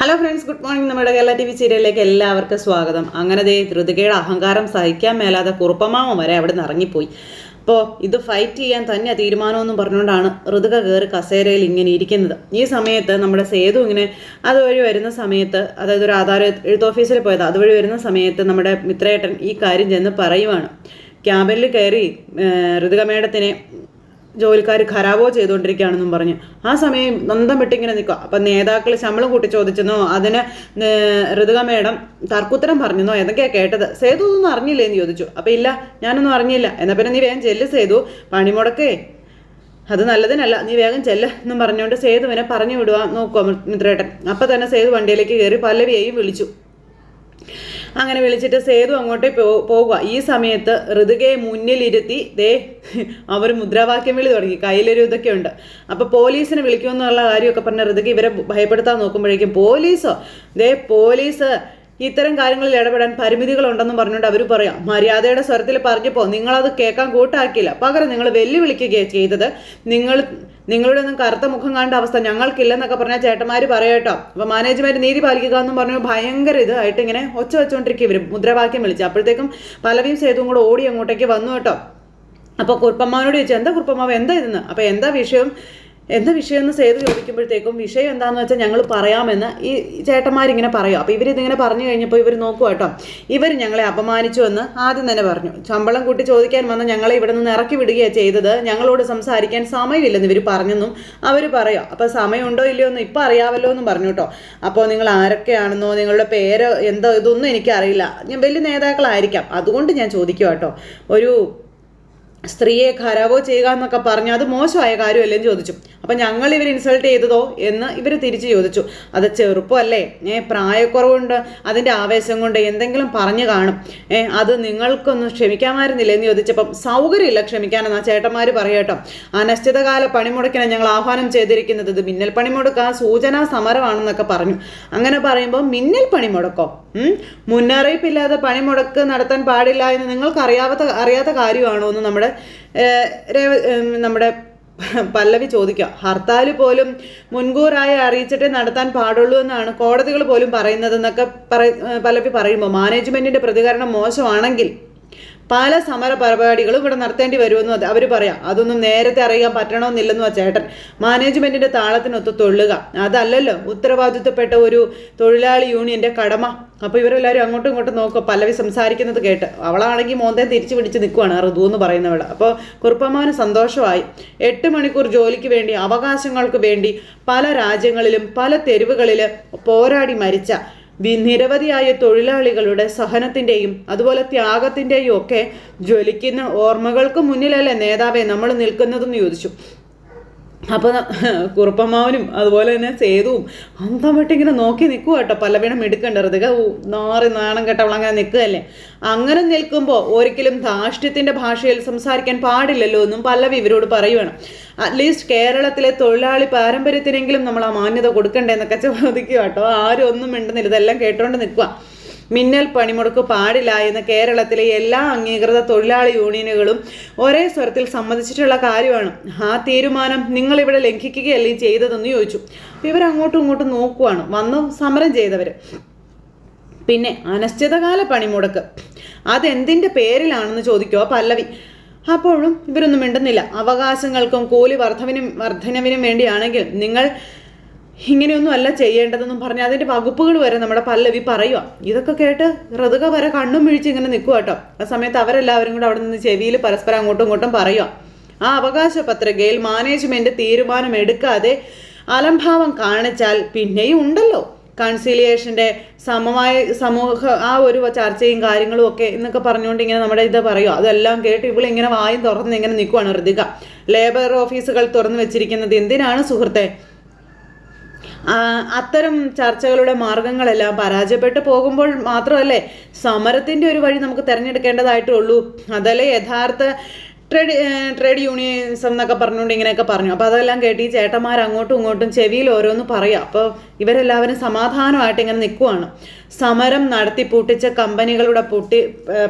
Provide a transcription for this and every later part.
Hello friends good morning നമ്മുടെ Kerala T V സീരിയലിലേക്ക് എല്ലാവർക്കും സ്വാഗതം. അങ്ങനെ ദേ ധൃതികയുടെ അഹങ്കാരം സഹിക്കാൻ മേലാതെ കുറുപ്പമാമ വരെ അവിടെ നിന്ന് ഇറങ്ങിപ്പോയി. അപ്പോൾ ഇത് ഫൈറ്റ് ചെയ്യാൻ തന്നെ തീരുമാനമെന്നും പറഞ്ഞുകൊണ്ടാണ് ഋതുക കയറി കസേരയിൽ ഇങ്ങനെ ഇരിക്കുന്നത്. ഈ സമയത്ത് നമ്മുടെ സേതു ഇങ്ങനെ അതുവഴി വരുന്ന സമയത്ത് അതായത് ഒരു ആധാര എഴുത്ത് ഓഫീസിൽ പോയത് അതുവഴി വരുന്ന സമയത്ത് നമ്മുടെ മിത്രേട്ടൻ ഈ കാര്യം ചെന്ന് പറയുവാണ്. ക്യാബിനിൽ കയറി ഋതുക മേഡത്തിനെ ജോലിക്കാർ ഖരാവോ ചെയ്തുകൊണ്ടിരിക്കുകയാണെന്നും പറഞ്ഞ്. ആ സമയം നന്ദം വിട്ടിങ്ങനെ നിൽക്കുക. അപ്പം നേതാക്കൾ ശമ്പളം കൂട്ടി ചോദിച്ചെന്നോ അതിന് ഋതുക മേഡം തർക്കുത്തരം പറഞ്ഞെന്നോ എന്തൊക്കെയാ കേട്ടത്. സേതു ഒന്നും അറിഞ്ഞില്ലേ എന്ന് ചോദിച്ചു. അപ്പം ഇല്ല ഞാനൊന്നും അറിഞ്ഞില്ല. എന്നാൽ പിന്നെ നീ വേഗം ചെല്ല് സേതു. പണിമുടക്കേ അത് നല്ലതിനല്ല. നീ വേഗം ചെല്ല എന്നും പറഞ്ഞുകൊണ്ട് സേതുവിനെ പറഞ്ഞു വിടുക നോക്കുക മിത്രേട്ടൻ. അപ്പം തന്നെ സേതു വണ്ടിയിലേക്ക് കയറി പല്ലവിയെയും വിളിച്ചു. അങ്ങനെ വിളിച്ചിട്ട് സേതു അങ്ങോട്ടേ പോകുക ഈ സമയത്ത് ഋതുകയെ മുന്നിലിരുത്തി ദേ അവർ മുദ്രാവാക്യം വിളി തുടങ്ങി. കയ്യിലൊരു ഇതൊക്കെ ഉണ്ട്. അപ്പോൾ പോലീസിനെ വിളിക്കുമെന്നുള്ള കാര്യമൊക്കെ പറഞ്ഞ ഋതുക ഇവരെ ഭയപ്പെടുത്താൻ നോക്കുമ്പോഴേക്കും പോലീസോ? ദേ പോലീസ് ഇത്തരം കാര്യങ്ങളിൽ ഇടപെടാൻ പരിമിതികളുണ്ടെന്ന് പറഞ്ഞുകൊണ്ട് അവർ പറയാം. മര്യാദയുടെ സ്വരത്തിൽ പറഞ്ഞപ്പോൾ നിങ്ങളത് കേൾക്കാൻ കൂട്ടാക്കിയില്ല. പകരം നിങ്ങൾ വെല്ലുവിളിക്കുകയാണ് ചെയ്തത്. നിങ്ങൾ നിങ്ങളുടെ ഒന്നും കറുത്ത മുഖം കാണേണ്ട അവസ്ഥ ഞങ്ങൾക്കില്ലെന്നൊക്കെ പറഞ്ഞാൽ ചേട്ടന്മാർ പറയട്ടോ അപ്പോൾ മാനേജ്മെന്റ് നീതി പാലിക്കുക എന്നും പറഞ്ഞു ഭയങ്കര ഇതായിട്ട് ഇങ്ങനെ ഒച്ച വെച്ചുകൊണ്ടിരിക്കും ഇവരും മുദ്രാവാക്യം വിളിച്ചു. അപ്പോഴത്തേക്കും പലവിയും സേതുവും കൂടെ ഓടി അങ്ങോട്ടേക്ക് വന്നു കേട്ടോ. അപ്പോൾ കുറുപ്പമ്മാനോട് ചോദിച്ചു എന്താ കുറുപ്പമ്മാവ്? എന്താ ഇതെന്ന്? അപ്പോൾ എന്താ വിഷയം? എന്താ വിഷയം എന്ന് സേതു ചോദിക്കുമ്പോഴത്തേക്കും വിഷയം എന്താണെന്ന് വെച്ചാൽ ഞങ്ങൾ പറയാമെന്ന് ഈ ചേട്ടന്മാരിങ്ങനെ പറയും. അപ്പോൾ ഇവരിതിങ്ങനെ പറഞ്ഞു കഴിഞ്ഞപ്പോൾ ഇവർ നോക്കുക കേട്ടോ. ഇവർ ഞങ്ങളെ അപമാനിച്ചു എന്ന് ആദ്യം തന്നെ പറഞ്ഞു. ശമ്പളം കൂട്ടി ചോദിക്കാൻ വന്ന ഞങ്ങളെ ഇവിടെ നിന്ന് ഇറക്കി വിടുകയാണ് ചെയ്തത്. ഞങ്ങളോട് സംസാരിക്കാൻ സമയമില്ലെന്ന് ഇവർ പറഞ്ഞെന്നും അവർ പറയാം. അപ്പോൾ സമയമുണ്ടോ ഇല്ലയോ എന്ന് ഇപ്പം അറിയാമല്ലോ എന്നും പറഞ്ഞു കേട്ടോ. അപ്പോൾ നിങ്ങൾ ആരൊക്കെയാണെന്നോ നിങ്ങളുടെ പേര് എന്തോ ഇതൊന്നും എനിക്കറിയില്ല. ഞാൻ വലിയ നേതാക്കളായിരിക്കാം. അതുകൊണ്ട് ഞാൻ ചോദിക്കുക കേട്ടോ. ഒരു സ്ത്രീയെ ഖരാവോ ചെയ്യുക എന്നൊക്കെ പറഞ്ഞു അത് മോശമായ കാര്യമല്ലേ ചോദിച്ചു. അപ്പം ഞങ്ങൾ ഇവർ ഇൻസൾട്ട് ചെയ്തതോ എന്ന് ഇവർ തിരിച്ചു ചോദിച്ചു. അത് ചെറുപ്പമല്ലേ? ഏ പ്രായക്കുറവുണ്ട്. അതിന്റെ ആവേശം കൊണ്ട് എന്തെങ്കിലും പറഞ്ഞു കാണും. ഏ അത് നിങ്ങൾക്കൊന്നും ക്ഷമിക്കാമായിരുന്നില്ല എന്ന് ചോദിച്ചപ്പം സൗകര്യമില്ല ക്ഷമിക്കാനെന്നാ ചേട്ടന്മാർ പറയട്ടോ അനിശ്ചിതകാല പണിമുടക്കിനെ ഞങ്ങൾ ആഹ്വാനം ചെയ്തിരിക്കുന്നത്. ഇത് മിന്നൽ പണിമുടക്ക് ആ സൂചനാ സമരമാണെന്നൊക്കെ പറഞ്ഞു. അങ്ങനെ പറയുമ്പോൾ മിന്നൽ പണിമുടക്കോ? മുന്നറിയിപ്പില്ലാതെ പണിമുടക്ക് നടത്താൻ പാടില്ല എന്ന് നിങ്ങൾക്ക് അറിയാത്ത അറിയാത്ത കാര്യമാണോ എന്ന് നമ്മുടെ നമ്മുടെ പല്ലവി ചോദിക്കുക ഹർത്താൽ പോലും മുൻകൂറായി അറിയിച്ചിട്ടേ നടത്താൻ പാടുള്ളൂ എന്നാണ് കോടതികൾ പോലും പറയുന്നതെന്നൊക്കെ പറ പല്ലവി പറയുമ്പോൾ. മാനേജ്മെന്റിന്റെ പ്രതികരണം മോശമാണെങ്കിൽ പല സമര പരിപാടികളും ഇവിടെ നടത്തേണ്ടി വരുമെന്നും അവർ പറയാം. അതൊന്നും നേരത്തെ അറിയാൻ പറ്റണമെന്നില്ലെന്നും ആ ചേട്ടൻ. മാനേജ്മെന്റിന്റെ താളത്തിനൊത്ത് തൊള്ളുക. അതല്ലല്ലോ ഉത്തരവാദിത്വപ്പെട്ട ഒരു തൊഴിലാളി യൂണിയന്റെ കടമ. അപ്പോൾ ഇവരെല്ലാവരും അങ്ങോട്ടും ഇങ്ങോട്ടും നോക്കുക പല്ലവി സംസാരിക്കുന്നത് കേട്ട്. അവളാണെങ്കിൽ മോന്തേ തിരിച്ചു പിടിച്ച് നിൽക്കുവാണ് ഋതു എന്ന് പറയുന്നവൾ അപ്പോൾ കുറുപ്പമാന് സന്തോഷമായി. എട്ട് മണിക്കൂർ ജോലിക്ക് വേണ്ടി അവകാശങ്ങൾക്ക് വേണ്ടി പല രാജ്യങ്ങളിലും പല തെരുവുകളിൽ പോരാടി മരിച്ച നിരവധിയായ തൊഴിലാളികളുടെ സഹനത്തിന്റെയും അതുപോലെ ത്യാഗത്തിന്റെയും ഒക്കെ ജ്വലിക്കുന്ന ഓർമ്മകൾക്ക് മുന്നിലല്ലേ നേതാവെ നമ്മൾ നിൽക്കുന്നതെന്ന് ചോദിച്ചു. അപ്പോൾ കുറുപ്പമ്മാവനും അതുപോലെ തന്നെ സേതുവും അന്തം വിട്ട് ഇങ്ങനെ നോക്കി നിൽക്കുക കേട്ടോ. പലവീണം എടുക്കണ്ട നാറി നാണം കേട്ടവൾ അങ്ങനെ നിൽക്കുകയല്ലേ അങ്ങനെ നിൽക്കുമ്പോൾ ഒരിക്കലും ധാഷ്ട്യത്തിന്റെ ഭാഷയിൽ സംസാരിക്കാൻ പാടില്ലല്ലോ എന്നും പല്ലവി ഇവരോട് പറയുവാണ്. അറ്റ്ലീസ്റ്റ് കേരളത്തിലെ തൊഴിലാളി പാരമ്പര്യത്തിനെങ്കിലും നമ്മൾ ആ മാന്യത കൊടുക്കണ്ടേ എന്നൊക്കെ ചോദിക്കുക കേട്ടോ. ആരും ഒന്നും മിണ്ടുന്നില്ല. ഇതെല്ലാം കേട്ടുകൊണ്ട് നിൽക്കുക മിന്നൽ പണിമുടക്ക് പാടില്ല എന്ന് കേരളത്തിലെ എല്ലാ അംഗീകൃത തൊഴിലാളി യൂണിയനുകളും ഒരേ സ്വരത്തിൽ സമ്മതിച്ചിട്ടുള്ള കാര്യമാണ്. ആ തീരുമാനം നിങ്ങൾ ഇവിടെ ലംഘിക്കുകയല്ലേ ചെയ്തതെന്ന് ചോദിച്ചു. ഇവരങ്ങോട്ടും ഇങ്ങോട്ടും നോക്കുവാണ്. വന്ന് സമരം ചെയ്തവർ പിന്നെ അനിശ്ചിതകാല പണിമുടക്ക്. അതെന്തിന്റെ പേരിലാണെന്ന് ചോദിക്കുക പല്ലവി. അപ്പോഴും ഇവരൊന്നും മിണ്ടുന്നില്ല. അവകാശങ്ങൾക്കും കൂലി വർധവിനും വർധനവിനും വേണ്ടിയാണെങ്കിൽ നിങ്ങൾ ഇങ്ങനെയൊന്നും അല്ല ചെയ്യേണ്ടതെന്നും പറഞ്ഞ് അതിന്റെ വകുപ്പുകൾ വരെ നമ്മുടെ പല്ലവി പറയുക ഇതൊക്കെ കേട്ട് ഋതുക വരെ കണ്ണും വീഴ്ച ഇങ്ങനെ നിൽക്കുക കേട്ടോ. ആ സമയത്ത് അവരെല്ലാവരും കൂടെ അവിടെ നിന്ന് ചെവിയിൽ പരസ്പരം അങ്ങോട്ടും ഇങ്ങോട്ടും പറയുക ആ അവകാശ പത്രികയിൽ മാനേജ്മെന്റ് തീരുമാനം എടുക്കാതെ അലംഭാവം കാണിച്ചാൽ പിന്നെയും ഉണ്ടല്ലോ. കൺസീലിയേഷന്റെ സമമായ സമൂഹ ആ ഒരു ചർച്ചയും കാര്യങ്ങളും ഒക്കെ എന്നൊക്കെ പറഞ്ഞുകൊണ്ട് ഇങ്ങനെ നമ്മുടെ ഇത് പറയുക അതെല്ലാം കേട്ട് ഇവളിങ്ങനെ വായും തുറന്ന് ഇങ്ങനെ നിൽക്കുവാണ് ഋതിക. ലേബർ ഓഫീസുകൾ തുറന്നു വെച്ചിരിക്കുന്നത് എന്തിനാണ് സുഹൃത്തെ? അത്തരം ചർച്ചകളുടെ മാർഗങ്ങളെല്ലാം പരാജയപ്പെട്ടു പോകുമ്പോൾ മാത്രമല്ലേ സമരത്തിന്റെ ഒരു വഴി നമുക്ക് തിരഞ്ഞെടുക്കേണ്ടതായിട്ടുള്ളൂ. അതല്ലേ യഥാർത്ഥ ട്രേഡ് ട്രേഡ് യൂണിയനിസം എന്നൊക്കെ പറഞ്ഞുകൊണ്ട് ഇങ്ങനെയൊക്കെ പറഞ്ഞു. അപ്പോൾ അതെല്ലാം കേട്ട് ഈ ചേട്ടന്മാർ അങ്ങോട്ടും ഇങ്ങോട്ടും ചെവിയിൽ ഓരോന്ന് പറയുക അപ്പോൾ ഇവരെല്ലാവരും സമാധാനമായിട്ട് ഇങ്ങനെ നിൽക്കുവാണ് സമരം നടത്തി പൂട്ടിച്ച കമ്പനികളുടെ പൊട്ടി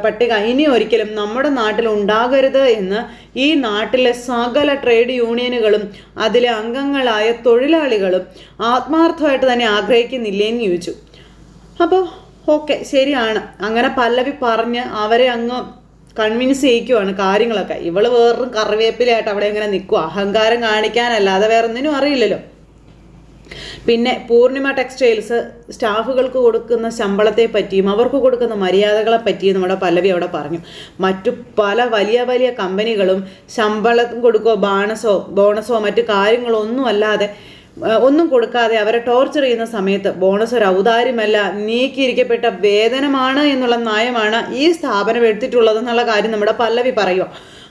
പട്ടിക ഇനി ഒരിക്കലും നമ്മുടെ നാട്ടിൽ ഉണ്ടാകരുത് എന്ന് ഈ നാട്ടിലെ സകല ട്രേഡ് യൂണിയനുകളും അതിലെ അംഗങ്ങളായ തൊഴിലാളികളും ആത്മാർത്ഥമായിട്ട് തന്നെ ആഗ്രഹിക്കുന്നില്ലേന്ന് ചോദിച്ചു. അപ്പോൾ ഓക്കെ ശരിയാണ്. അങ്ങനെ പല്ലവി പറഞ്ഞ് അവരെ അങ്ങ് കൺവിൻസ് ചെയ്യിക്കുവാണ് കാര്യങ്ങളൊക്കെ. ഇവൾ വേറൊരു കറിവേപ്പിലായിട്ട് അവിടെ ഇങ്ങനെ നിൽക്കുക അഹങ്കാരം കാണിക്കാനല്ലാതെ വേറെ ഒന്നിനും അറിയില്ലല്ലോ. പിന്നെ പൂർണിമ ടെക്സ്റ്റൈൽസ് സ്റ്റാഫുകൾക്ക് കൊടുക്കുന്ന ശമ്പളത്തെ പറ്റിയും അവർക്ക് കൊടുക്കുന്ന മര്യാദകളെ പറ്റിയും നമ്മുടെ പല്ലവി അവിടെ പറഞ്ഞു. മറ്റു പല വലിയ വലിയ കമ്പനികളും ശമ്പളം കൊടുക്കോ ബാണസോ ബോണസോ മറ്റു കാര്യങ്ങളോ ഒന്നും അല്ലാതെ ഒന്നും കൊടുക്കാതെ അവരെ ടോർച്ചർ ചെയ്യുന്ന സമയത്ത് ബോണസ് ഒരു ഔദാര്യമല്ല നീക്കിയിരിക്കപ്പെട്ട വേതനമാണ് എന്നുള്ള നയമാണ് ഈ സ്ഥാപനം എടുത്തിട്ടുള്ളത് എന്നുള്ള കാര്യം നമ്മുടെ പല്ലവി പറയുക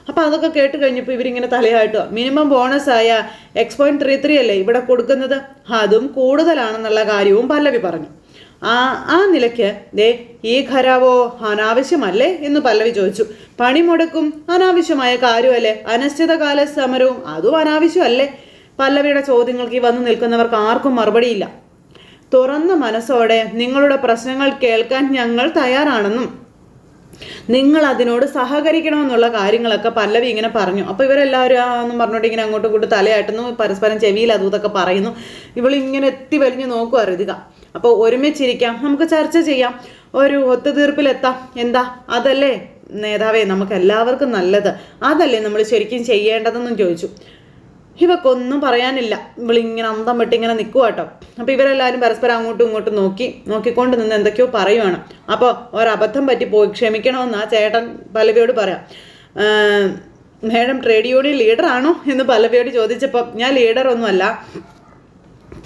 അപ്പോൾ അതൊക്കെ കേട്ട് കഴിഞ്ഞപ്പോൾ ഇവരിങ്ങനെ തലയായിട്ടോ മിനിമം ബോണസ് ആയ എക്സ് പോയിന്റ് ത്രീ ത്രീ അല്ലേ ഇവിടെ കൊടുക്കുന്നത്? അതും കൂടുതലാണെന്നുള്ള കാര്യവും പല്ലവി പറഞ്ഞു. ആ ആ നിലയ്ക്ക് ദേ ഈ ഖരാവോ അനാവശ്യമല്ലേ എന്ന് പല്ലവി ചോദിച്ചു. പണിമുടക്കും അനാവശ്യമായ കാര്യമല്ലേ? അനിശ്ചിതകാല സമരവും അതും അനാവശ്യമല്ലേ? പല്ലവിയുടെ ചോദ്യങ്ങൾക്ക് ഈ വന്നു നിൽക്കുന്നവർക്ക് ആർക്കും മറുപടിയില്ല. തുറന്ന മനസ്സോടെ നിങ്ങളുടെ പ്രശ്നങ്ങൾ കേൾക്കാൻ ഞങ്ങൾ തയ്യാറാണെന്നും നിങ്ങൾ അതിനോട് സഹകരിക്കണമെന്നുള്ള കാര്യങ്ങളൊക്കെ പല്ലവി ഇങ്ങനെ പറഞ്ഞു. അപ്പോൾ ഇവരെല്ലാവരും ആ പറഞ്ഞിട്ട് ഇങ്ങനെ അങ്ങോട്ടും ഇങ്ങോട്ടും തലയാട്ടുന്നു പരസ്പരം ചെവിയിൽ അതും ഇതൊക്കെ പറയുന്നു. ഇവളിങ്ങനെ എത്തി വലിഞ്ഞു നോക്കുക ഋതിക. അപ്പോൾ ഒരുമിച്ചിരിക്കാം നമുക്ക് ചർച്ച ചെയ്യാം. ഒരു ഒത്തുതീർപ്പിലെത്താം. എന്താ? അതല്ലേ നേതാവേ നമുക്ക് എല്ലാവർക്കും നല്ലത്. അതല്ലേ നമ്മൾ ശരിക്കും ചെയ്യേണ്ടതെന്നും ചോദിച്ചു. ഇവക്കൊന്നും പറയാനില്ല. ഇവളിങ്ങനെ അന്തം വിട്ട് ഇങ്ങനെ നിൽക്കുക കേട്ടോ. അപ്പോൾ ഇവരെല്ലാവരും പരസ്പരം അങ്ങോട്ടും ഇങ്ങോട്ടും നോക്കി നോക്കിക്കൊണ്ട് നിന്ന് എന്തൊക്കെയോ പറയുവാണ്. അപ്പോൾ ഒരബദ്ധം പറ്റി പോയി. ക്ഷമിക്കണമെന്ന് ആ ചേട്ടൻ പലവയോട് പറയാം. "ഏം, മേഡം ട്രേഡ് യൂണിയൻ ലീഡറാണോ എന്ന് പലവയോട് ചോദിച്ചപ്പോൾ ഞാൻ ലീഡറൊന്നുമല്ല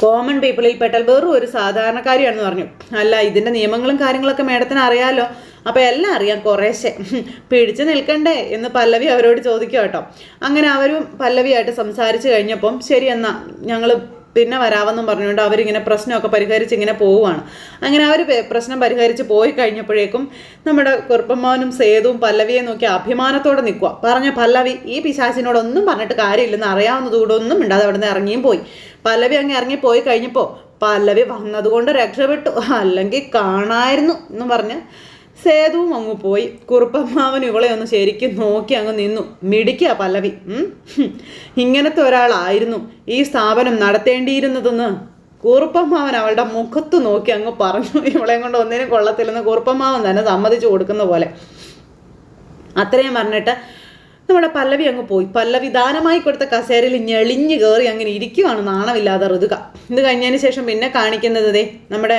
കോമൺ പീപ്പിളിൽ പെട്ടാൽ വെറും ഒരു സാധാരണക്കാരിയാണെന്ന് പറഞ്ഞു. അല്ല ഇതിന്റെ നിയമങ്ങളും കാര്യങ്ങളൊക്കെ മേഡത്തിന് അറിയാലോ. അപ്പോൾ എല്ലാം അറിയാം കുറേശ്ശെ പിടിച്ചു നിൽക്കണ്ടേ എന്ന് പല്ലവി അവരോട് ചോദിക്കുക കേട്ടോ. അങ്ങനെ അവരും പല്ലവിയായിട്ട് സംസാരിച്ച് കഴിഞ്ഞപ്പം ശരി എന്നാ ഞങ്ങൾ പിന്നെ വരാമെന്നും പറഞ്ഞുകൊണ്ട് അവരിങ്ങനെ പ്രശ്നമൊക്കെ പരിഹരിച്ച് ഇങ്ങനെ പോവുകയാണ് അങ്ങനെ അവർ പ്രശ്നം പരിഹരിച്ച് പോയി കഴിഞ്ഞപ്പോഴേക്കും നമ്മുടെ കുറുപ്പമ്മോനും സേതുവും പല്ലവിയെ നോക്കി അഭിമാനത്തോടെ നിൽക്കുക പറഞ്ഞ പല്ലവി ഈ പിശാചിനോടൊന്നും പറഞ്ഞിട്ട് കാര്യമില്ലെന്ന് അറിയാവുന്നതുകൂടെ ഒന്നും ഇണ്ടാതെ അവിടെ നിന്ന് ഇറങ്ങിയും പോയി. പല്ലവി അങ്ങ് ഇറങ്ങി പോയി കഴിഞ്ഞപ്പോൾ പല്ലവി വന്നതുകൊണ്ട് രക്ഷപ്പെട്ടു. അല്ലെങ്കിൽ കാണായിരുന്നു എന്ന് പറഞ്ഞ് സേതുവും അങ്ങ് പോയി. കുറുപ്പമ്മാവൻ ഇവളെ ഒന്ന് ശരിക്കും നോക്കി അങ്ങ് നിന്നു. മിടിക്കുക പല്ലവി. ഇങ്ങനത്തെ ഒരാളായിരുന്നു ഈ സ്ഥാപനം നടത്തേണ്ടിയിരുന്നതെന്ന്. കുറുപ്പമ്മാവൻ അവളുടെ മുഖത്ത് നോക്കി അങ്ങ് പറഞ്ഞു. ഇവളെയും കൊണ്ട് ഒന്നിനും കൊള്ളത്തില്ലെന്ന് കുറുപ്പമ്മാവൻ തന്നെ സമ്മതിച്ചു കൊടുക്കുന്ന പോലെ. അത്രയും പറഞ്ഞിട്ട് നമ്മുടെ പല്ലവി അങ്ങ് പോയി. പല്ലവി ദാനമായി കൊടുത്ത കസേരയിൽ ഞെളിഞ്ഞ് കയറി അങ്ങനെ ഇരിക്കുവാണ് നാണമില്ലാതെ ഋതുക. ഇത് കഴിഞ്ഞതിന് ശേഷം പിന്നെ കാണിക്കുന്നത് നമ്മുടെ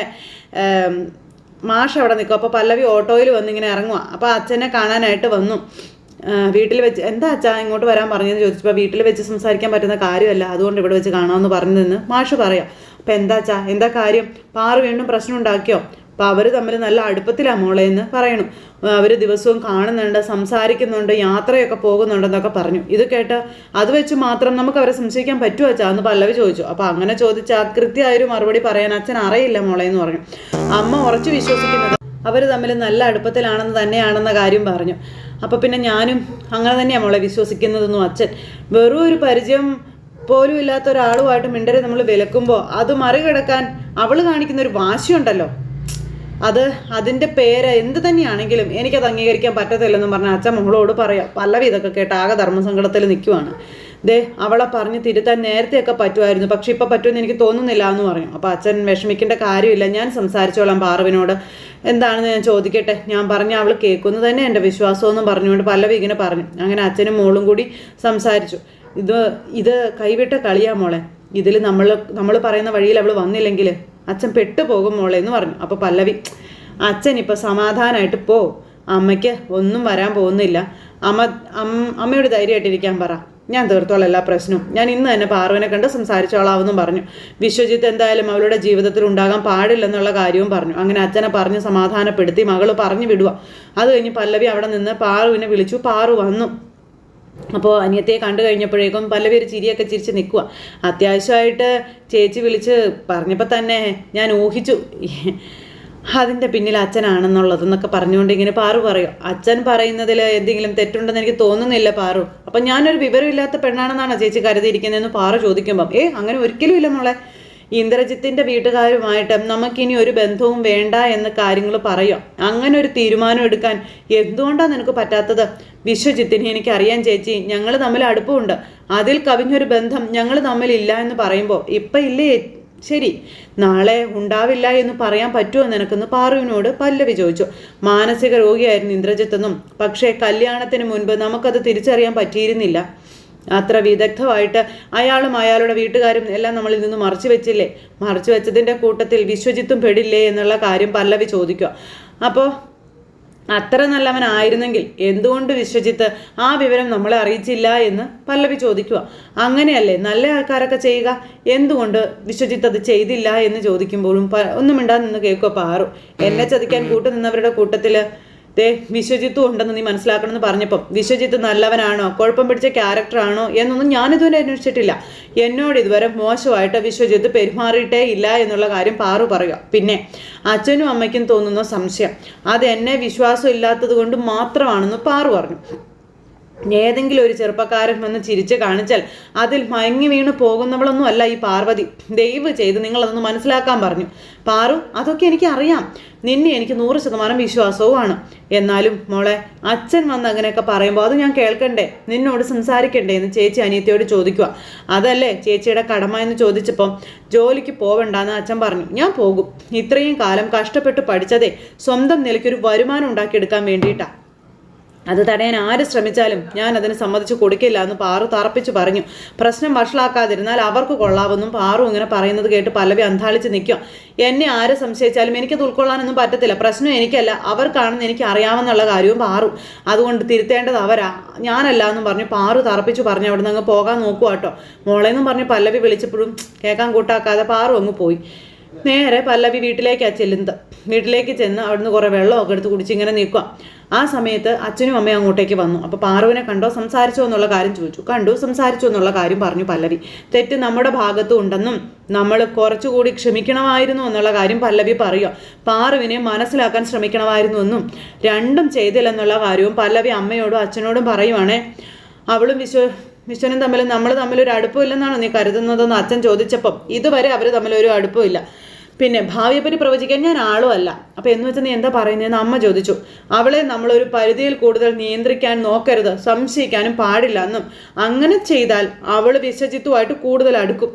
മാഷ് അവിടെ നിൽക്കും. അപ്പോൾ പല്ലവി ഓട്ടോയിൽ വന്ന് ഇങ്ങനെ ഇറങ്ങുക അപ്പോൾ അച്ഛനെ കാണാനായിട്ട് വന്നു. വീട്ടിൽ വെച്ച് എന്താ അച്ഛാ ഇങ്ങോട്ട് വരാൻ പറഞ്ഞതെന്ന് ചോദിച്ചപ്പോൾ വീട്ടിൽ വെച്ച് സംസാരിക്കാൻ പറ്റുന്ന കാര്യമല്ല. അതുകൊണ്ട് ഇവിടെ വെച്ച് കാണാമെന്ന് പറഞ്ഞു നിന്ന് മാഷ് പറയാം. അപ്പോൾ എന്താ അച്ഛാ എന്താ കാര്യം? പാറു വീണ്ടും പ്രശ്നം ഉണ്ടാക്കിയോ? അപ്പോൾ അവർ തമ്മിൽ നല്ല അടുപ്പത്തിലാണ് മോളെ എന്ന് പറയണം. അവർ ദിവസവും കാണുന്നുണ്ട് സംസാരിക്കുന്നുണ്ട് യാത്രയൊക്കെ പോകുന്നുണ്ടെന്നൊക്കെ പറഞ്ഞു. ഇത് കേട്ട് അത് വെച്ച് മാത്രം നമുക്ക് അവരെ സംശയിക്കാൻ പറ്റുമോ അച്ഛാ? എന്ന് പല്ലവി ചോദിച്ചു. അപ്പോൾ അങ്ങനെ ചോദിച്ച കൃത്യമായൊരു മറുപടി പറയാൻ അച്ഛൻ അറിയില്ല മോളെ എന്ന് പറഞ്ഞു. അമ്മ ഉറച്ചു വിശ്വസിക്കുന്നത് അവർ തമ്മിൽ നല്ല അടുപ്പത്തിലാണെന്ന് തന്നെയാണെന്ന കാര്യം പറഞ്ഞു. അപ്പോൾ പിന്നെ ഞാനും അങ്ങനെ തന്നെയാണ് മോളെ വിശ്വസിക്കുന്നതെന്നും അച്ഛൻ. വെറും ഒരു പരിചയം പോലും ഇല്ലാത്ത ഒരാളുമായിട്ട് മിണ്ടരെ നമ്മൾ വിലക്കുമ്പോൾ അത് മറികടക്കാൻ അവൾ കാണിക്കുന്ന ഒരു വാശിയുണ്ടല്ലോ. അത് അതിന്റെ പേര് എന്ത് തന്നെയാണെങ്കിലും എനിക്കത് അംഗീകരിക്കാൻ പറ്റത്തില്ലെന്നും പറഞ്ഞ അച്ഛൻ മോളോട് പറയാം. പല്ലവി ഇതൊക്കെ കേട്ട് ആകെ ധർമ്മസങ്കടത്തിൽ നിൽക്കുവാണ് ദേ അവളെ പറഞ്ഞ് തിരുത്താൻ നേരത്തെയൊക്കെ പറ്റുമായിരുന്നു. പക്ഷെ ഇപ്പം പറ്റുമെന്ന് എനിക്ക് തോന്നുന്നില്ല എന്ന് പറഞ്ഞു. അപ്പോൾ അച്ഛൻ വിഷമിക്കേണ്ട കാര്യമില്ല. ഞാൻ സംസാരിച്ചോളാം പാർവിനോട്. എന്താണെന്ന് ഞാൻ ചോദിക്കട്ടെ? ഞാൻ പറഞ്ഞ അവൾ കേൾക്കുന്നു തന്നെ എന്റെ വിശ്വാസമെന്നും പറഞ്ഞുകൊണ്ട് പല്ലവി ഇങ്ങനെ പറഞ്ഞു. അങ്ങനെ അച്ഛനും മോളും കൂടി സംസാരിച്ചു. ഇത് ഇത് കൈവിട്ട കളിയാ മോളെ. ഇതിൽ നമ്മൾ നമ്മൾ പറയുന്ന വഴിയിൽ അവൾ വന്നില്ലെങ്കിൽ അച്ഛൻ പെട്ടുപോകും മോളെ എന്ന് പറഞ്ഞു. അപ്പോൾ പല്ലവി അച്ഛൻ ഇപ്പോൾ സമാധാനമായിട്ട് പോ. അമ്മയ്ക്ക് ഒന്നും വരാൻ പോകുന്നില്ല. അമ്മ അമ്മ അമ്മയോട് ധൈര്യമായിട്ടിരിക്കാൻ പറ. ഞാൻ തീർത്തോളാം എല്ലാ പ്രശ്നവും. ഞാൻ ഇന്ന് തന്നെ പാർവനെ കണ്ട് സംസാരിച്ചോളാവെന്നും പറഞ്ഞു. വിശ്വജിത്ത് എന്തായാലും അവളുടെ ജീവിതത്തിൽ ഉണ്ടാകാൻ പാടില്ലെന്നുള്ള കാര്യവും പറഞ്ഞു. അങ്ങനെ അച്ഛനെ പറഞ്ഞ് സമാധാനപ്പെടുത്തി മകൾ പറഞ്ഞു വിടുക അത് കഴിഞ്ഞ് പല്ലവി അവിടെ നിന്ന് പാറുവിനെ വിളിച്ചു. പാറു വന്നു. അപ്പോൾ അനിയത്തെ കണ്ടു കഴിഞ്ഞപ്പോഴേക്കും പല പേര് ചിരിയൊക്കെ ചിരിച്ച് നിൽക്കുക അത്യാവശ്യമായിട്ട് ചേച്ചി വിളിച്ച് പറഞ്ഞപ്പോൾ തന്നെ ഞാൻ ഊഹിച്ചു അതിന്റെ പിന്നിൽ അച്ഛനാണെന്നുള്ളതെന്നൊക്കെ പറഞ്ഞുകൊണ്ട് ഇങ്ങനെ പാറു പറയും. അച്ഛൻ പറയുന്നതിൽ എന്തെങ്കിലും തെറ്റുണ്ടെന്ന് എനിക്ക് തോന്നുന്നില്ല പാറു. അപ്പം ഞാനൊരു വിവരമില്ലാത്ത പെണ്ണാണെന്നാണോ ചേച്ചി കരുതിയിരിക്കുന്നതെന്ന് പാറു ചോദിക്കുമ്പം ഏ അങ്ങനെ ഒരിക്കലും ഇല്ല മോളെ. ഇന്ദ്രജിത്തിന്റെ വീട്ടുകാരുമായിട്ട് നമുക്കിനി ഒരു ബന്ധവും വേണ്ട എന്ന കാര്യങ്ങൾ പറയും. അങ്ങനെ ഒരു തീരുമാനം എടുക്കാൻ എന്തുകൊണ്ടാണ് നിനക്ക് പറ്റാത്തത്? വിശ്വജിത്തിനെ എനിക്കറിയാം ചേച്ചി. ഞങ്ങൾ തമ്മിൽ അടുപ്പമുണ്ട്. അതിൽ കവിഞ്ഞൊരു ബന്ധം ഞങ്ങൾ തമ്മിലില്ല എന്ന് പറയുമ്പോൾ ഇപ്പം ഇല്ലേ? ശരി. നാളെ ഉണ്ടാവില്ല എന്ന് പറയാൻ പറ്റുമോ നിനക്കെന്ന് പാറുവിനോട് പല്ലവി ചോദിച്ചു. മാനസിക രോഗിയായിരുന്നു ഇന്ദ്രജിത്തെന്നും പക്ഷേ കല്യാണത്തിന് മുൻപ് നമുക്കത് തിരിച്ചറിയാൻ പറ്റിയിരുന്നില്ല. അത്ര വിദഗ്ധമായിട്ട് അയാളും അയാളുടെ വീട്ടുകാരും എല്ലാം നമ്മളിൽ നിന്ന് മറച്ചു വെച്ചില്ലേ? മറച്ചു വെച്ചതിന്റെ കൂട്ടത്തിൽ വിശ്വജിത്തും പെടില്ലേ എന്നുള്ള കാര്യം പല്ലവി ചോദിക്കുക. അപ്പോൾ അത്ര നല്ലവനായിരുന്നെങ്കിൽ എന്തുകൊണ്ട് വിശ്വജിത്ത് ആ വിവരം നമ്മളെ അറിയിച്ചില്ല എന്ന് പല്ലവി ചോദിക്കുക. അങ്ങനെയല്ലേ? നല്ല ആൾക്കാരൊക്കെ ചെയ്യുക. എന്തുകൊണ്ട് വിശ്വജിത്ത് അത് ചെയ്തില്ല എന്ന് ചോദിക്കുമ്പോഴും ഒന്നും മിണ്ടാതെ നിന്ന് കേൾക്കുക പാറു. എന്നെ ചതിക്കാൻ കൂട്ടു നിന്നവരുടെ കൂട്ടത്തിൽ ദേ വിശ്വജിത്തും ഉണ്ടെന്ന് നീ മനസ്സിലാക്കണമെന്ന് പറഞ്ഞപ്പം വിശ്വജിത്ത് നല്ലവനാണോ? കുഴപ്പം പിടിച്ച ക്യാരക്ടറാണോ എന്നൊന്നും ഞാനിതുവരെ അന്വേഷിച്ചിട്ടില്ല. എന്നോട് ഇതുവരെ മോശമായിട്ട് വിശ്വജിത്ത് പെരുമാറിയിട്ടേ ഇല്ല എന്നുള്ള കാര്യം പാറു പറയുക. പിന്നെ അച്ഛനും അമ്മയ്ക്കും തോന്നുന്ന സംശയം. അത് എന്നെ വിശ്വാസം ഇല്ലാത്തത് കൊണ്ട് മാത്രമാണെന്ന് പാറു പറഞ്ഞു. ഏതെങ്കിലും ഒരു ചെറുപ്പക്കാരൻ വന്ന് ചിരിച്ച് കാണിച്ചാൽ അതിൽ മയങ്ങി വീണ് പോകുന്നവളൊന്നും അല്ല ഈ പാർവതി. ദയവ് ചെയ്ത് നിങ്ങളതൊന്ന് മനസ്സിലാക്കാൻ പറഞ്ഞു. പാറു അതൊക്കെ എനിക്ക് അറിയാം. നിന്നെ എനിക്ക് നൂറ് ശതമാനം വിശ്വാസവുമാണ് എന്നാലും മോളെ അച്ഛൻ വന്ന് അങ്ങനെയൊക്കെ പറയുമ്പോൾ അത് ഞാൻ കേൾക്കണ്ടേ? നിന്നോട് സംസാരിക്കണ്ടേ എന്ന് ചേച്ചി അനിയത്തിയോട് ചോദിക്കുക. അതല്ലേ ചേച്ചിയുടെ കടമ എന്ന് ചോദിച്ചപ്പോൾ ജോലിക്ക് പോവണ്ടെന്ന് അച്ഛൻ പറഞ്ഞു. ഞാൻ പോകും. ഇത്രയും കാലം കഷ്ടപ്പെട്ട് പഠിച്ചതേ സ്വന്തം നിലയ്ക്കൊരു വരുമാനം ഉണ്ടാക്കിയെടുക്കാൻ വേണ്ടിയിട്ടാണ് അത് തടയാൻ ആര് ശ്രമിച്ചാലും ഞാൻ അതിന് സമ്മതിച്ച് കൊടുക്കില്ല എന്ന് പാറു തറപ്പിച്ചു പറഞ്ഞു. പ്രശ്നം വഷളാക്കാതിരുന്നാൽ അവർക്ക് കൊള്ളാവെന്നും പാറു ഇങ്ങനെ പറയുന്നത് കേട്ട് പല്ലവി അന്താളിച്ച് നിൽക്കും. എന്നെ ആര് സംശയിച്ചാലും എനിക്കത് ഉൾക്കൊള്ളാനൊന്നും പറ്റത്തില്ല. പ്രശ്നം എനിക്കല്ല അവർക്കാണെന്ന് എനിക്ക് അറിയാമെന്നുള്ള കാര്യവും പാറു. അതുകൊണ്ട് തിരുത്തേണ്ടത് അവരാ. ഞാനല്ല എന്നും പറഞ്ഞു പാറു തറപ്പിച്ചു പറഞ്ഞു അവിടെ നിന്ന് അങ്ങ് പോകാൻ നോക്കുക കേട്ടോ മോളേന്നും പറഞ്ഞ് പല്ലവി വിളിച്ചപ്പോഴും കേൾക്കാൻ കൂട്ടാക്കാതെ പാറു അങ്ങ് പോയി. നേരെ പല്ലവി വീട്ടിലേക്കാണ് ചെല്ലുന്നത്. വീട്ടിലേക്ക് ചെന്ന് അവിടുന്ന് കുറേ വെള്ളമൊക്കെ എടുത്ത് കുടിച്ച് ഇങ്ങനെ നിൽക്കുക ആ സമയത്ത് അച്ഛനും അമ്മയും അങ്ങോട്ടേക്ക് വന്നു. അപ്പോൾ പാറുവിനെ കണ്ടോ? സംസാരിച്ചോ എന്നുള്ള കാര്യം ചോദിച്ചു. കണ്ടു സംസാരിച്ചോ എന്നുള്ള കാര്യം പറഞ്ഞു പല്ലവി. തെറ്റ് നമ്മുടെ ഭാഗത്തും ഉണ്ടെന്നും നമ്മൾ കുറച്ചുകൂടി ക്ഷമിക്കണമായിരുന്നു എന്നുള്ള കാര്യം പല്ലവി പറയുക പാറുവിനെ മനസ്സിലാക്കാൻ ശ്രമിക്കണമായിരുന്നു എന്നും രണ്ടും ചെയ്തില്ലെന്നുള്ള കാര്യവും പല്ലവി അമ്മയോടും അച്ഛനോടും പറയുവാണേ. അവളും വിശ്വ വിശ്വനും തമ്മിൽ നമ്മൾ തമ്മിൽ ഒരു അടുപ്പമില്ലെന്നാണോ നീ കരുതുന്നതെന്ന് അച്ഛൻ ചോദിച്ചപ്പം ഇതുവരെ അവർ തമ്മിൽ ഒരു അടുപ്പമില്ല. പിന്നെ ഭാവിയെപ്പറ്റി പ്രവചിക്കാൻ ഞാൻ ആളും അല്ല. അപ്പം എന്ന് വെച്ചാൽ നീ എന്താ പറയുന്നതെന്ന് അമ്മ ചോദിച്ചു. അവളെ നമ്മളൊരു പരിധിയിൽ കൂടുതൽ നിയന്ത്രിക്കാൻ നോക്കരുത് സംശയിക്കാനും പാടില്ല എന്നും. അങ്ങനെ ചെയ്താൽ അവൾ വിശ്വജിത്തുമായിട്ട് കൂടുതൽ അടുക്കും.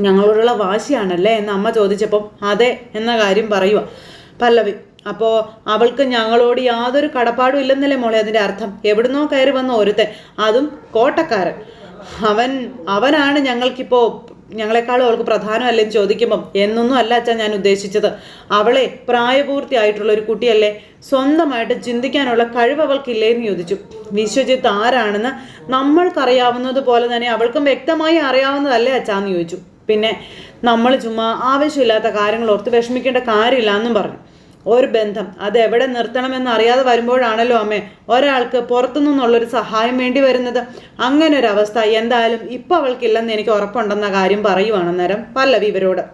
ഞങ്ങളോടുള്ള വാശിയാണല്ലേ എന്ന് അമ്മ ചോദിച്ചപ്പം അതെ എന്ന കാര്യം പറയുക പല്ലവി അപ്പോൾ അവൾക്ക് ഞങ്ങളോട് യാതൊരു കടപ്പാടും ഇല്ലെന്നല്ലേ മോളെ അതിന്റെ അർത്ഥം. എവിടുന്നോ കയറി വന്ന ഒരുത്തൻ. അതും കോട്ടക്കാരൻ. അവൻ അവനാണ് ഞങ്ങൾക്കിപ്പോൾ ഞങ്ങളെക്കാളും അവൾക്ക് പ്രധാനമല്ലെന്ന് ചോദിക്കുമ്പം എന്നൊന്നും അല്ല അച്ഛാ ഞാൻ ഉദ്ദേശിച്ചത്. അവളെ പ്രായപൂർത്തിയായിട്ടുള്ള ഒരു കുട്ടിയല്ലേ. സ്വന്തമായിട്ട് ചിന്തിക്കാനുള്ള കഴിവ് അവൾക്കില്ലേ എന്ന് ചോദിച്ചു. വിശ്വജിത്ത് ആരാണെന്ന് നമ്മൾക്കറിയാവുന്നത് പോലെ തന്നെ അവൾക്കും വ്യക്തമായി അറിയാവുന്നതല്ലേ അച്ഛാന്ന് ചോദിച്ചു. പിന്നെ നമ്മൾ ചുമ്മാ ആവശ്യമില്ലാത്ത കാര്യങ്ങൾ ഓർത്ത് വിഷമിക്കേണ്ട കാര്യമില്ല എന്നും പറഞ്ഞു. ഒരു ബന്ധം. അത് എവിടെ നിർത്തണമെന്ന് അറിയാതെ വരുമ്പോഴാണല്ലോ അമ്മേ. ഒരാൾക്ക് പുറത്തു നിന്നുള്ളൊരു സഹായം വേണ്ടി വരുന്നത്. അങ്ങനെ ഒരു അവസ്ഥ എന്തായാലും ഇപ്പോൾ അവൾക്കില്ലെന്ന് എനിക്ക് ഉറപ്പുണ്ടെന്ന കാര്യം പറയുവാണ് അന്നേരം പല്ലവി ഇവരോട്.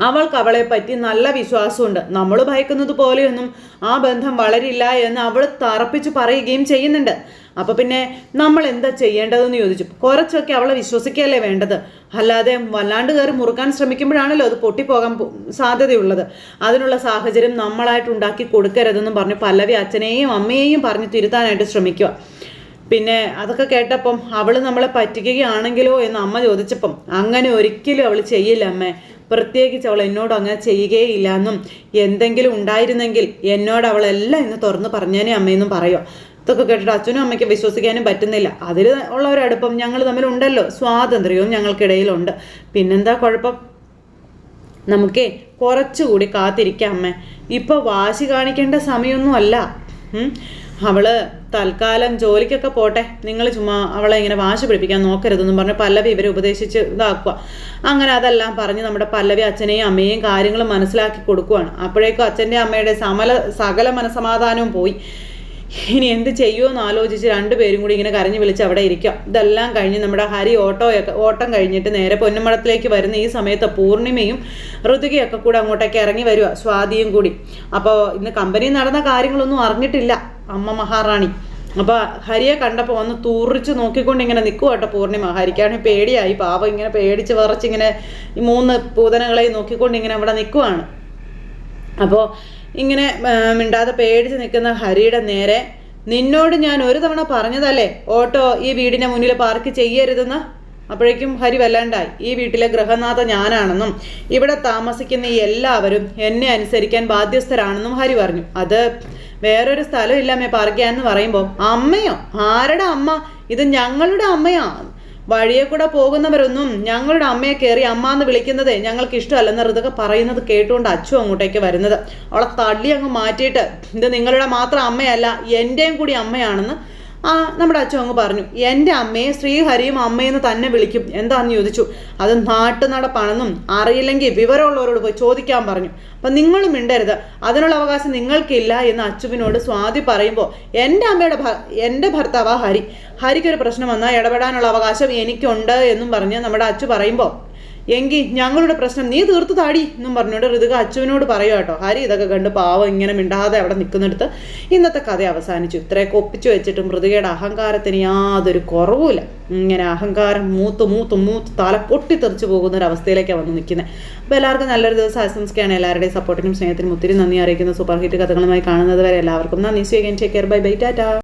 അവൾക്ക് അവളെ പറ്റി നല്ല വിശ്വാസമുണ്ട്. നമ്മൾ ഭയക്കുന്നത് പോലെയൊന്നും ആ ബന്ധം വളരില്ല എന്ന് അവൾ തറപ്പിച്ച് പറയുകയും ചെയ്യുന്നുണ്ട്. അപ്പോൾ പിന്നെ നമ്മൾ എന്താ ചെയ്യേണ്ടതെന്ന് ചോദിച്ചു. കുറച്ചൊക്കെ അവളെ വിശ്വസിക്കുകയല്ലേ വേണ്ടത്. അല്ലാതെ വല്ലാണ്ട് കയറി മുറുക്കാൻ ശ്രമിക്കുമ്പോഴാണല്ലോ അത് പൊട്ടിപ്പോകാൻ സാധ്യതയുള്ളത്. അതിനുള്ള സാഹചര്യം നമ്മളായിട്ട് ഉണ്ടാക്കി കൊടുക്കരുതെന്നും പറഞ്ഞു പല്ലവി അച്ഛനെയും അമ്മയെയും പറഞ്ഞ് തിരുത്താനായിട്ട് ശ്രമിക്കുക. പിന്നെ അതൊക്കെ കേട്ടപ്പം അവൾ നമ്മളെ പറ്റിക്കുകയാണെങ്കിലോ എന്ന് അമ്മ ചോദിച്ചപ്പം അങ്ങനെ ഒരിക്കലും അവൾ ചെയ്യില്ല അമ്മേ. പ്രത്യേകിച്ച് അവൾ എന്നോട് അങ്ങനെ ചെയ്യുകയില്ല എന്നും എന്തെങ്കിലും ഉണ്ടായിരുന്നെങ്കിൽ എന്നോട് അവളെല്ലാം ഇന്ന് തുറന്ന് പറഞ്ഞേനെ അമ്മയെന്നും പറയുക. ഇതൊക്കെ കേട്ടിട്ട് അച്ഛനും അമ്മയ്ക്ക് വിശ്വസിക്കാനും പറ്റുന്നില്ല. അതിൽ ഉള്ള ഒരു അടുപ്പം ഞങ്ങൾ തമ്മിലുണ്ടല്ലോ. സ്വാതന്ത്ര്യവും ഞങ്ങൾക്കിടയിലുണ്ട്. പിന്നെന്താ കുഴപ്പം? നമുക്കേ കുറച്ചുകൂടി കാത്തിരിക്കാം അമ്മ. ഇപ്പോൾ വാശി കാണിക്കേണ്ട സമയമൊന്നും അല്ല അവൾ തൽക്കാലം ജോലിക്കൊക്കെ പോട്ടെ. നിങ്ങൾ ചുമ്മാ അവളെ ഇങ്ങനെ വാശി പിടിപ്പിക്കാൻ നോക്കരുതെന്നും പറഞ്ഞ് പല്ലവി ഇവരെ ഉപദേശിച്ച് ഇതാക്കുക. അങ്ങനെ അതെല്ലാം പറഞ്ഞ് നമ്മുടെ പല്ലവി അച്ഛനെയും അമ്മയെയും കാര്യങ്ങൾ മനസ്സിലാക്കി കൊടുക്കുകയാണ് അപ്പോഴേക്കും അച്ഛന്റെ അമ്മയുടെ സമല സകല മനസമാധാനവും പോയി. ഇനി എന്ത് ചെയ്യുമെന്ന് ആലോചിച്ച് രണ്ടുപേരും കൂടി ഇങ്ങനെ കരഞ്ഞു വിളിച്ച് അവിടെ ഇരിക്കാം. ഇതെല്ലാം കഴിഞ്ഞ് നമ്മുടെ ഹരി ഓട്ടോയൊക്കെ ഓട്ടം കഴിഞ്ഞിട്ട് നേരെ പൊന്നമ്പടത്തിലേക്ക് വരുന്ന ഈ സമയത്ത് പൂർണിമയും ഋതുകയൊക്കെ കൂടെ അങ്ങോട്ടേക്ക് ഇറങ്ങി വരിക സ്വാതിയും കൂടി. അപ്പോൾ ഇന്ന് കമ്പനിയിൽ നടന്ന കാര്യങ്ങളൊന്നും അറിഞ്ഞിട്ടില്ല അമ്മ മഹാറാണി. അപ്പോൾ ഹരിയെ കണ്ടപ്പോൾ ഒന്ന് തൂറിച്ച് നോക്കിക്കൊണ്ട് ഇങ്ങനെ നിൽക്കുക കേട്ടോ പൂർണിമ. ഹരിക്കാണെങ്കിൽ പേടിയായി പാവം ഇങ്ങനെ പേടിച്ച് വിറച്ചിങ്ങനെ മൂന്ന് പൂതനകളെയും നോക്കിക്കൊണ്ട് ഇങ്ങനെ അവിടെ നിൽക്കുവാണ്. അപ്പോൾ ഇങ്ങനെ മിണ്ടാതെ പേടിച്ച് നിൽക്കുന്ന ഹരിയുടെ നേരെ നിന്നോട് ഞാൻ ഒരു തവണ പറഞ്ഞതല്ലേ ഓട്ടോ ഈ വീടിന്റെ മുന്നിൽ പാർക്ക് ചെയ്യരുതെന്ന്? അപ്പോഴേക്കും ഹരി വല്ലാണ്ടായി. ഈ വീട്ടിലെ ഗൃഹനാഥ ഞാനാണെന്നും ഇവിടെ താമസിക്കുന്ന ഈ എല്ലാവരും എന്നെ അനുസരിക്കാൻ ബാധ്യസ്ഥരാണെന്നും ഹരി പറഞ്ഞു. അത് വേറൊരു സ്ഥലം ഇല്ലാമേ പാർക്ക് ചെയ്യാന്ന് പറയുമ്പോൾ അമ്മയോ? ആരുടെ അമ്മ? ഇത് ഞങ്ങളുടെ അമ്മയാ. വഴിയെ കൂടെ പോകുന്നവരൊന്നും ഞങ്ങളുടെ അമ്മയെ കയറി അമ്മ എന്ന് വിളിക്കുന്നത് ഞങ്ങൾക്ക് ഇഷ്ടമല്ലെന്ന് ഋതുക പറയുന്നത് കേട്ടുകൊണ്ട് അച്ചു അങ്ങോട്ടേക്ക് വരുന്നത്. അവളെ തള്ളി അങ്ങ് മാറ്റിയിട്ട് ഇത് നിങ്ങളുടെ മാത്രം അമ്മയല്ല എന്റെയും കൂടി അമ്മയാണെന്ന് ആ നമ്മുടെ അച്ഛൻ അങ്ങ് പറഞ്ഞു എന്റെ അമ്മയെ ശ്രീഹരിയും അമ്മയെന്ന് തന്നെ വിളിക്കും. എന്താണെന്ന് ചോദിച്ചു? അത് നാട്ടു നടപ്പാണെന്നും അറിയില്ലെങ്കിൽ വിവരമുള്ളവരോട് പോയി ചോദിക്കാൻ പറഞ്ഞു. അപ്പം നിങ്ങളും മിണ്ടരുത്. അതിനുള്ള അവകാശം നിങ്ങൾക്കില്ല എന്ന് അച്ചുവിനോട് സ്വാതി പറയുമ്പോൾ എന്റെ അമ്മയുടെ എന്റെ ഭർത്താവാ ഹരി. ഹരിക്കൊരു പ്രശ്നം വന്നാൽ ഇടപെടാനുള്ള അവകാശം എനിക്കുണ്ട് എന്നും പറഞ്ഞ് നമ്മുടെ അച്ചു പറയുമ്പോൾ എങ്കിൽ ഞങ്ങളുടെ പ്രശ്നം നീ തീർത്ത് താടി എന്നും പറഞ്ഞുകൊണ്ട് ഋതുക അച്ചുവിനോട് പറയുക കേട്ടോ. ഹരി ഇതൊക്കെ കണ്ട് പാവം ഇങ്ങനെ മിണ്ടാതെ അവിടെ നിൽക്കുന്നിടത്ത് ഇന്നത്തെ കഥ അവസാനിച്ചു. ഇത്രയൊക്കെ ഒപ്പിച്ചു വെച്ചിട്ടും ഋതുകയുടെ അഹങ്കാരത്തിന് യാതൊരു കുറവുമില്ല. ഇങ്ങനെ അഹങ്കാരം മൂത്ത് മൂത്ത് മൂത്ത് തല പൊട്ടിത്തെറിച്ച് പോകുന്ന ഒരു അവസ്ഥയിലേക്കാണ് വന്ന് നിൽക്കുന്നത് അപ്പോൾ എല്ലാവർക്കും നല്ലൊരു ദിവസം ആശംസിക്കുകയാണ്. എല്ലാവരുടെയും സപ്പോർട്ടിനും സ്നേഹത്തിനും ഒത്തിരി നന്ദി. അറിയിക്കുന്ന സൂപ്പർ ഹിറ്റ് കഥകളുമായി കാണുന്നത് വരെ എല്ലാവർക്കും നന്ദി. സ്വീകരിക്കാൻ കെയർ ബൈ ബൈ ടാറ്റാ